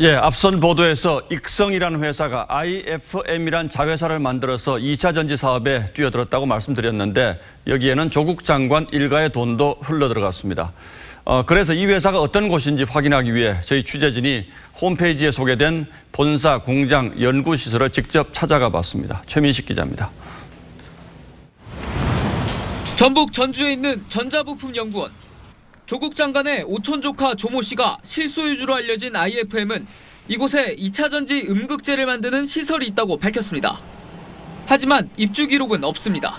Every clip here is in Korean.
예, 앞선 보도에서 익성이라는 회사가 IFM이란 자회사를 만들어서 2차 전지 사업에 뛰어들었다고 말씀드렸는데 여기에는 조국 장관 일가의 돈도 흘러 들어갔습니다. 어, 그래서 이 회사가 어떤 곳인지 확인하기 위해 저희 취재진이 홈페이지에 소개된 본사, 공장, 연구시설을 직접 찾아가 봤습니다. 최민식 기자입니다. 전북 전주에 있는 전자부품 연구원. 조국 장관의 오촌 조카 조모 씨가 실소유주로 알려진 IFM은 이곳에 2차 전지 음극재를 만드는 시설이 있다고 밝혔습니다. 하지만 입주 기록은 없습니다.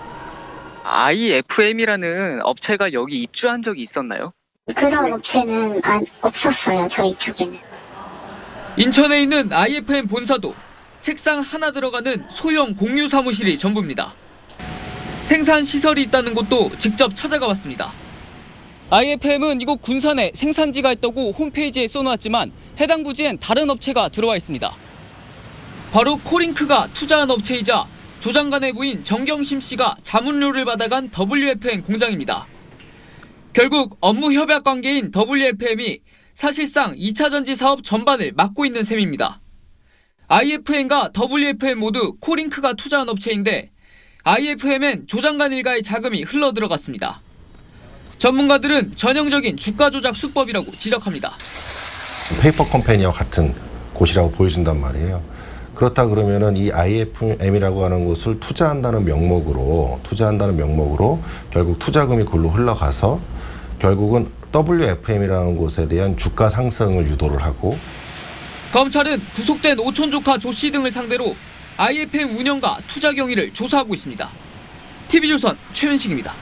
IFM이라는 업체가 여기 입주한 적이 있었나요? 그런 업체는 안, 없었어요, 저희 쪽에는. 인천에 있는 IFM 본사도 책상 하나 들어가는 소형 공유 사무실이 전부입니다. 생산 시설이 있다는 곳도 직접 찾아가 봤습니다. IFM은 이곳 군산에 생산지가 있다고 홈페이지에 써놓았지만 해당 부지엔 다른 업체가 들어와 있습니다. 바로 코링크가 투자한 업체이자 조 장관의 부인 정경심 씨가 자문료를 받아간 WFM 공장입니다. 결국 업무 협약 관계인 WFM이 사실상 2차 전지 사업 전반을 맡고 있는 셈입니다. IFM과 WFM 모두 코링크가 투자한 업체인데 IFM엔 조장관 일가의 자금이 흘러 들어갔습니다. 전문가들은 전형적인 주가 조작 수법이라고 지적합니다. 페이퍼 컴퍼니와 같은 곳이라고 보여진단 말이에요. 그렇다 그러면은 이 IFM이라고 하는 곳을 투자한다는 명목으로 투자한다는 명목으로 결국 투자금이 골로 흘러가서 결국은 WFM이라는 곳에 대한 주가 상승을 유도를 하고 검찰은 구속된 오촌 조카 조 씨 등을 상대로 IFM 운영과 투자 경위를 조사하고 있습니다. TV조선 최민식입니다.